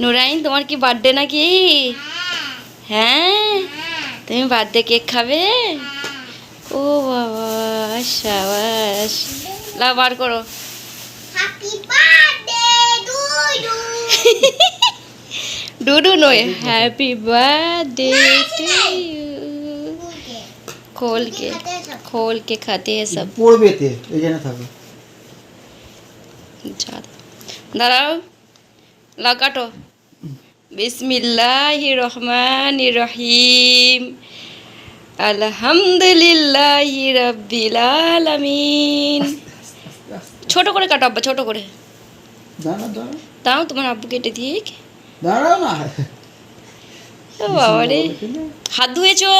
নুরাইন তোমার কি বার্থডে নাকি হ্যাঁ তুমি বার্থডে কেক খাবে ও বাবা সাবাস লাও বার করো হ্যাপি বার্থডে ডুডু ডুডু নয় হ্যাপি বার্থডে টু ইউ खोल के खोल के खाते हैं सब পড়বে তে এই জন্য থাকো ज़्यादा দাঁড়াও লাও কাটো বিসমিল্লাহ রহমান রহিম আলহামদুলিল্লাহ রব্বিল আলামিন ছোট করে কাটো আব্বা ছোট করে। তাও তোমার আব্বু কেটে দিয়ে দাঁড়াও না। ও বাবা রে। হাত ধুয়েছো?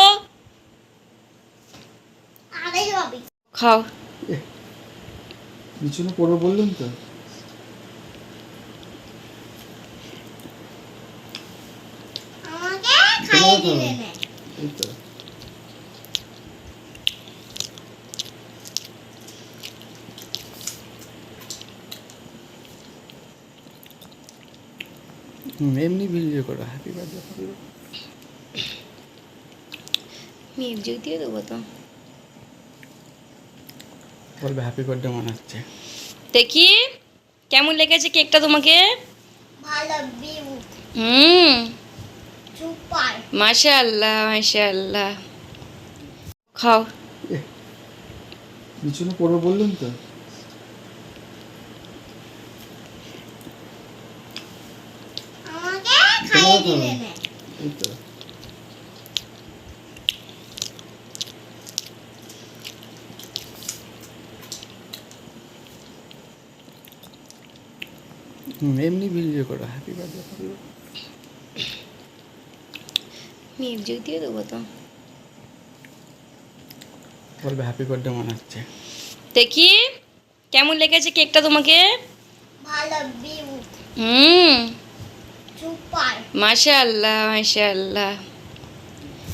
খাও। পিছনে পড়বে বললাম তো আমাকে খাইয়ে দিলে না এই তো হুম, এমনি ভিডিও করো হ্যাপি বার্থডে মিউজিক দিয়ে দেবো তো। বলবে হ্যাপি বার্থডে মনে হচ্ছে। দেখি কেমন লেগেছে কেকটা তোমাকে? ভালো বিউ হুম সুপার মাশাআল্লাহ মাশাআল্লাহ। খাও। পিছনে পড়বে বললাম তো। এমনি ভিডিও করো হ্যাপি বার্থডে মিউজিক দিয়ে দেবো তো। বলবে হ্যাপি বার্থডে মনে হচ্ছে। দেখি কেমন লেগেছে কেকটা তোমাকে? ভালো বিউ হুম। সুপার মাশাআল্লাহ মাশাআল্লাহ।